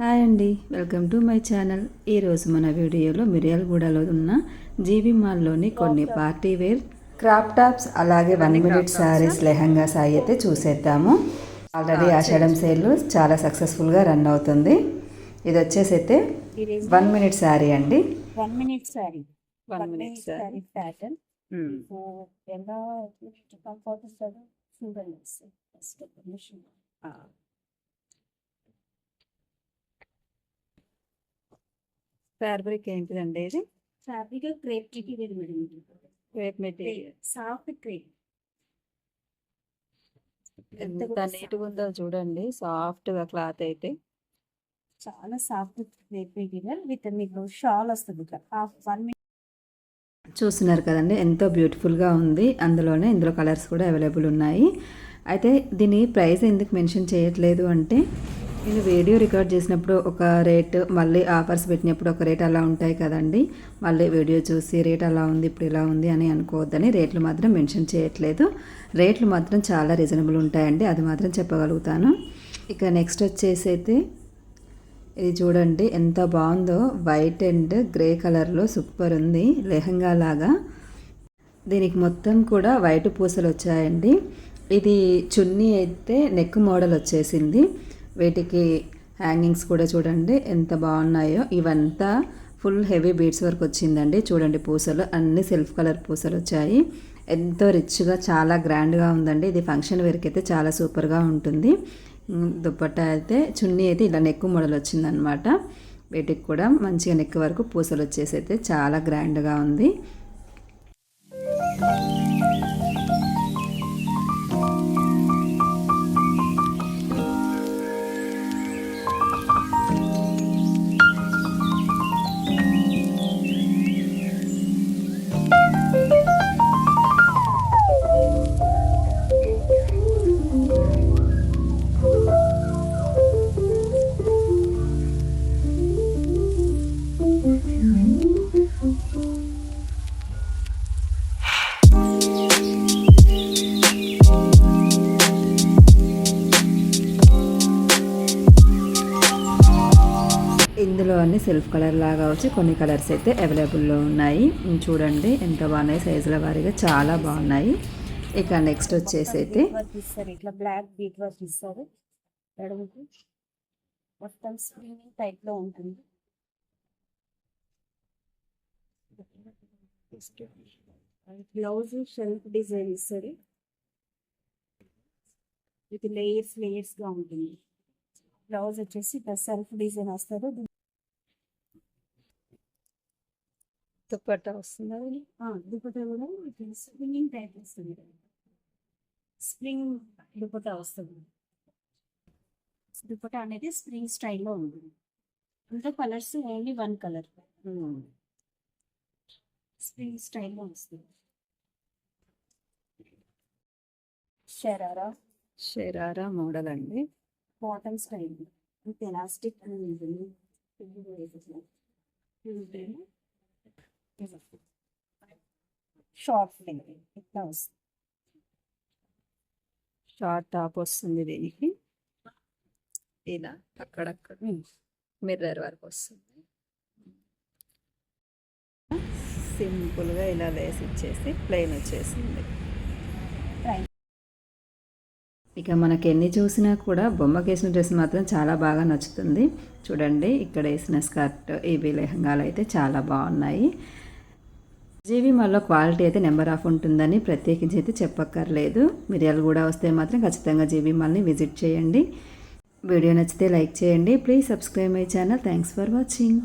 Hi అండి. Welcome to my channel. ఈరోజు మన వీడియోలో మిర్యాలగూడలో ఉన్న జీవి మాల్లోని కొన్ని పార్టీ వేర్ క్రాప్ టాప్స్ అలాగే వన్ మినిట్ శారీస్ లెహంగా సాయి అయితే చూసేద్దాము. ఆల్రెడీ ఆషాఢం సేల్ చాలా సక్సెస్ఫుల్గా రన్ అవుతుంది. ఇది వచ్చేసి అయితే వన్ మినిట్ శారీ అండి. One minute sari. One minute sari sari. Pattern ఎలా కంఫర్ట్ ఇస్తారు చూడండి. ఫ్యాబ్రిక్ ఏంటిదండి ఇది? Fabric crepe material madam crepe material. Soft crepe. ఎంత నీట్గా ఉందో చూడండి సాఫ్ట్గా క్లాత్ అయితే. చాలా సాఫ్ట్ క్రేప్ మెటీరియల్ విత్ మీకు షాల్ వస్తుంది హాఫ్ వన్ చూస్తున్నారు కదండి ఎంతో బ్యూటిఫుల్గా ఉంది. అందులోనే ఇందులో కలర్స్ కూడా అవైలబుల్ ఉన్నాయి. అయితే దీని ప్రైస్ ఎందుకు మెన్షన్ చేయట్లేదు అంటే నేను వీడియో రికార్డ్ చేసినప్పుడు ఒక రేట్ మళ్ళీ ఆఫర్స్ పెట్టినప్పుడు ఒక రేట్ అలా ఉంటాయి కదండి. మళ్ళీ వీడియో చూసి రేట్ అలా ఉంది ఇప్పుడు ఇలా ఉంది అని అనుకోవద్దని రేట్లు మాత్రం మెన్షన్ చేయట్లేదు. రేట్లు మాత్రం చాలా రీజనబుల్ ఉంటాయండి అది మాత్రం చెప్పగలుగుతాను. ఇక నెక్స్ట్ వచ్చేసి అయితే ఇది చూడండి ఎంత బాగుందో. వైట్ అండ్ గ్రే కలర్లో సూపర్ ఉంది లెహంగా లాగా. దీనికి మొత్తం కూడా వైట్ పూసలు వచ్చాయండి. ఇది చున్నీ అయితే నెక్ మోడల్ వచ్చేసింది. వీటికి హ్యాంగింగ్స్ కూడా చూడండి ఎంత బాగున్నాయో. ఇవంతా ఫుల్ హెవీ బీడ్స్ వరకు వచ్చిందండి. చూడండి పూసలు అన్ని సెల్ఫ్ కలర్ పూసలు వచ్చాయి. ఎంతో రిచ్గా చాలా గ్రాండ్గా ఉందండి. ఇది ఫంక్షన్ వేర్కి అయితే చాలా సూపర్గా ఉంటుంది. దుప్పట్టా అయితే చున్నీ అయితే ఇలా నెక్ మోడల్ వచ్చిందనమాట వీటికి కూడా మంచిగా నెక్ వరకు పూసలు వచ్చేసి అయితే చాలా గ్రాండ్గా ఉంది. ఇందులో అన్ని సెల్ఫ్ కలర్ లాగా వచ్చి కొన్ని కలర్స్ అయితే అవైలబుల్లో ఉన్నాయి. చూడండి ఎంత బాగున్నాయి సైజుల వారీగా చాలా బాగున్నాయి. ఇక నెక్స్ట్ వచ్చేసి అయితే ఇస్తారు ఇట్లా బ్లాక్ బీట్ వర్క్ ఇస్తారు ఎడమకి మొత్తం స్క్రీనింగ్ టైప్లో ఉంటుంది. బ్లౌజ్ షెల్ఫ్ డిజైన్ ఇస్తుంది ఇది లేయర్స్ లేయర్స్గా ఉంటుంది. బ్లౌజ్ వచ్చేసి సెల్ఫ్ డిజైన్ వస్తారు దుపట్టా వస్తుంది? దుపట్టా కూడా స్ప్రింగింగ్ టైప్ వస్తుంది. స్ప్రింగ్ దుపట్టా వస్తుంది. దుపట్టా అనేది స్ప్రింగ్ స్టైల్లో ఉంటుంది. అంతా colours only one colour. Spring స్టైల్లో వస్తుంది. షరారా. షెరారా మోడల్ అండి. బాటమ్ స్టైల్ ఎలాస్టిక్ అని ఉంటుంది. షార్ట్ ఇట్లా వస్తుంది షార్ట్ టాప్ వస్తుంది దీనికి. ఇలా అక్కడక్కడ. మిర్రర్ వరకు వస్తుంది. సింపుల్గా ఇలా లేసి ఇచ్చేసి ప్లెయిన్ వచ్చేసింది. ఇక మనకి ఎన్ని చూసినా కూడా బొమ్మకి వేసిన డ్రెస్ మాత్రం చాలా బాగా నచ్చుతుంది. చూడండి ఇక్కడ వేసిన స్కర్ట్ ఇవి లెహంగాలు అయితే చాలా బాగున్నాయి. జీవి మాల్లో క్వాలిటీ అయితే నెంబర్ ఆఫ్ ఉంటుందని ప్రత్యేకించి అయితే చెప్పక్కర్లేదు. మిరియాలు కూడా వస్తే మాత్రం ఖచ్చితంగా జీవి మాల్ని విజిట్ చేయండి. వీడియో నచ్చితే లైక్ చేయండి. Please subscribe my channel. Thanks for watching.